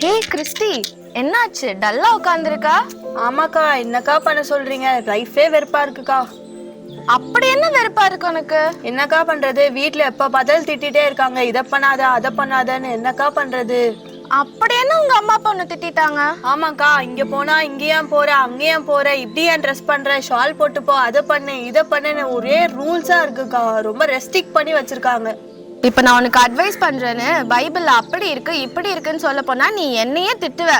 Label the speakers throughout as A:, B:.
A: ஹே Christie என்னாச்சு? டல்லா உட்காந்துருக்கா
B: ஆமாக்கா என்னக்கா பண்ண சொல்றீங்க? லைஃபே வெறுப்பா இருக்குக்கா.
A: அப்படி என்ன வெறுப்பா இருக்கு உனக்கு?
B: என்னக்கா பண்றது? வீட்ல எப்ப பதில் திட்டிட்டே இருக்காங்க. இத பண்ணாத அத பண்ணாதன்னு என்னக்கா பண்றது?
A: அப்படி என்ன உங்க அம்மா அப்பா உன்னை திட்டாங்க
B: ஆமாக்கா இங்க போனா இங்கேயும் போற அங்கேயும் போற இப்படி ஏன் ட்ரெஸ் பண்ற ஷால் போட்டு போ அதை பண்ணு இதை பண்ணுன்னு ஒரே ரூல்ஸா இருக்குக்கா. ரொம்ப ரெஸ்ட்ரிக்ட் பண்ணி வச்சிருக்காங்க.
A: இப்போ நான் உனக்கு அட்வைஸ் பண்றேன்னு பைபிளில் அப்படி இருக்கு இப்படி இருக்குன்னு சொல்ல போனா நீ என்னையே திட்டுவ.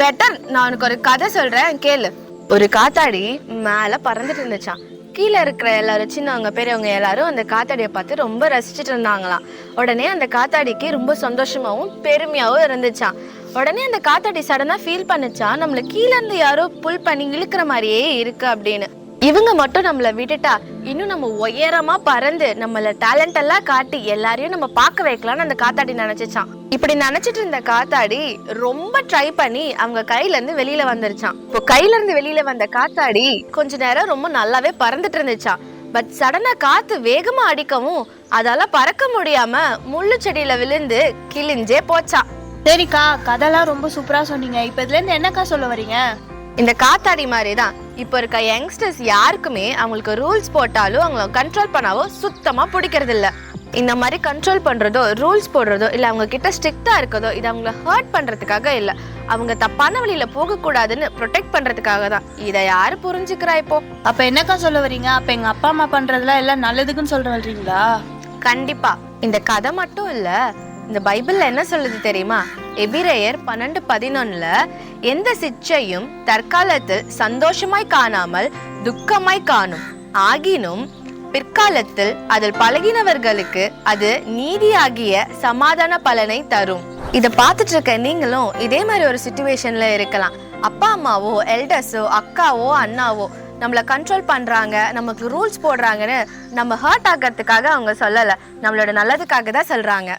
A: பெட்டர் நான் உனக்கு ஒரு கதை சொல்றேன் கேளு. ஒரு காத்தாடி மேல பறந்துட்டு இருந்துச்சான் கீழே இருக்கிற எல்லாரும் சின்னவங்க பெரியவங்க எல்லாரும் அந்த காத்தாடியை பார்த்து ரொம்ப ரசிச்சுட்டு இருந்தாங்களாம். உடனே அந்த காத்தாடிக்கு ரொம்ப சந்தோஷமாவும் பெருமையாவும் இருந்துச்சான் உடனே அந்த காத்தாடி சடனா ஃபீல் பண்ணுச்சா நம்மள கீழேருந்து யாரோ புல் பண்ணி இழுக்கிற மாதிரியே இருக்கு அப்படின்னு. இவங்க மட்டும் நம்மளை விட்டுட்டா இன்னும் நம்ம உயரமா பறந்து நம்மள டேலண்ட் எல்லாம் காட்டி எல்லாரையும் நம்ம பார்க்க வைக்கலாம்னு அந்த காத்தாடி நினைச்சிச்சான். இப்படி நினைச்சிட்டு இருந்த காத்தாடி ரொம்ப ட்ரை பண்ணி அவங்க கையில இருந்து வெளியில வந்துருச்சான். இப்போ கையில இருந்து வெளியில வந்த காத்தாடி கொஞ்ச நேரம் ரொம்ப நல்லாவே பறந்துட்டு இருந்துச்சான். பட் சடனா காத்து வேகமா அடிக்கவும் அதால பறக்க முடியாம முள்ளு செடியில விழுந்து கிழிஞ்சே போச்சான்.
B: சரிக்கா கதைலாம் ரொம்ப சூப்பரா சொன்னீங்க. இப்ப இதுல இருந்து என்னக்கா சொல்ல வரீங்க?
A: இந்த காத்தாடி மாதிரி தான் இப்போ இருக்க யங்ஸ்டர்ஸ் யாருக்குமே அவங்களுக்கு ரூல்ஸ் போட்டாலும் அவங்கள கண்ட்ரோல் பண்ணாவோ சுத்தமா பிடிக்கிறது இல்ல இந்த மாதிரி கண்ட்ரோல் பண்றதோ ரூல்ஸ் போடுறதோ இல்ல அவங்க கிட்ட ஸ்ட்ரிக்டா இருக்கதோ இது அவங்கள ஹர்ட் பண்றதுக்காக இல்ல. அவங்க தப்பான வழியில போக கூடாதுன்னு ப்ரொடெக்ட் பண்றதுக்காக தான் இதை யாரு புரிஞ்சுக்கிறா இப்போ?
B: அப்ப என்னக்கா சொல்ல வரீங்க அப்ப எங்க அப்பா அம்மா பண்றதுலாம் எல்லாம் நல்லதுக்குன்னு சொல்ற வர்றீங்களா?
A: கண்டிப்பா. இந்த கதை மட்டும் இல்ல இந்த பைபிள்ல என்ன சொல்லுது தெரியுமா? எபிரேயர் பன்னெண்டு பதினொன்னுல எந்த சிச்சையும் தற்காலத்தில் சந்தோஷமாய் காணாமல் துக்கமாய் காணும். ஆகினும் பிற்காலத்தில் அதில் பழகினவர்களுக்கு அது நீதியாகிய சமாதான பலனை தரும். இதை பார்த்துட்டு இருக்க நீங்களும் இதே மாதிரி ஒரு சுச்சுவேஷன்ல இருக்கலாம். அப்பா அம்மாவோ எல்டர்ஸோ அக்காவோ அண்ணாவோ நம்மளை கண்ட்ரோல் பண்றாங்க நமக்கு ரூல்ஸ் போடுறாங்கன்னு நம்ம ஹர்ட் ஆகிறதுக்காக அவங்க சொல்லலை. நம்மளோட நல்லதுக்காக தான் சொல்றாங்க.